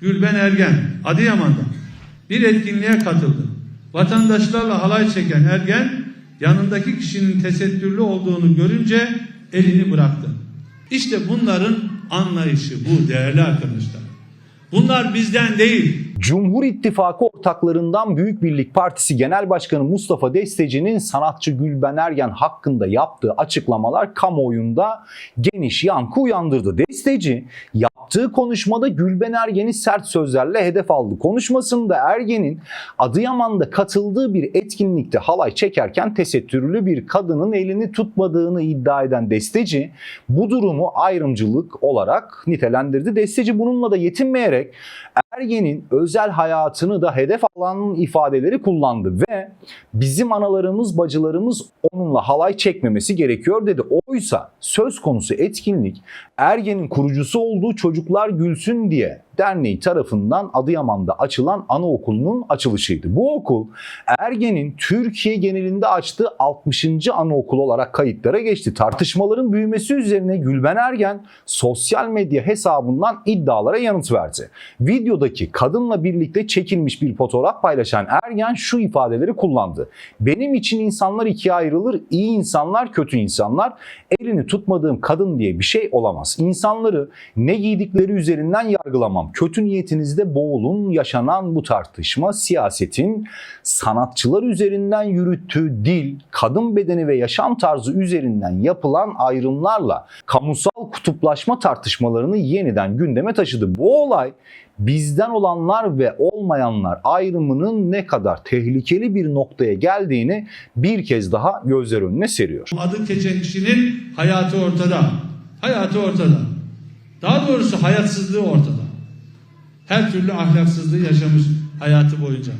Gülben Ergen Adıyaman'da bir etkinliğe katıldı. Vatandaşlarla halay çeken Ergen yanındaki kişinin tesettürlü olduğunu görünce elini bıraktı. İşte bunların anlayışı bu değerli arkadaşlar. Bunlar bizden değil. Cumhur İttifakı ortaklarından Büyük Birlik Partisi Genel Başkanı Mustafa Desteci'nin sanatçı Gülben Ergen hakkında yaptığı açıklamalar kamuoyunda geniş yankı uyandırdı. Desteci yaptığı konuşmada Gülben Ergen'i sert sözlerle hedef aldı. Konuşmasında Ergen'in Adıyaman'da katıldığı bir etkinlikte halay çekerken tesettürlü bir kadının elini tutmadığını iddia eden Desteci bu durumu ayrımcılık olarak nitelendirdi. Desteci bununla da yetinmeyerek Ergen'in özel hayatını da hedef alan ifadeleri kullandı ve bizim analarımız bacılarımız onunla halay çekmemesi gerekiyor dedi. Oysa söz konusu etkinlik Ergen'in kurucusu olduğu Çocuklar Gülsün diye derneği tarafından Adıyaman'da açılan anaokulunun açılışıydı. Bu okul Ergen'in Türkiye genelinde açtığı 60. anaokul olarak kayıtlara geçti. Tartışmaların büyümesi üzerine Gülben Ergen sosyal medya hesabından iddialara yanıt verdi. Videodaki kadınla birlikte çekilmiş bir fotoğraf paylaşan Ergen şu ifadeleri kullandı. Benim için insanlar ikiye ayrılır. İyi insanlar, kötü insanlar. Elini tutmadığım kadın diye bir şey olamaz. İnsanları ne giydikleri üzerinden yargılamam. Kötü niyetinizde boğulun. Yaşanan bu tartışma siyasetin sanatçılar üzerinden yürüttüğü dil, kadın bedeni ve yaşam tarzı üzerinden yapılan ayrımlarla kamusal kutuplaşma tartışmalarını yeniden gündeme taşıdı. Bu olay bizden olanlar ve olmayanlar ayrımının ne kadar tehlikeli bir noktaya geldiğini bir kez daha gözler önüne seriyor. Adı geçen kişinin hayatı ortada. Hayatı ortada. Daha doğrusu hayatsızlığı ortada. Her türlü ahlaksızlığı yaşamış hayatı boyunca.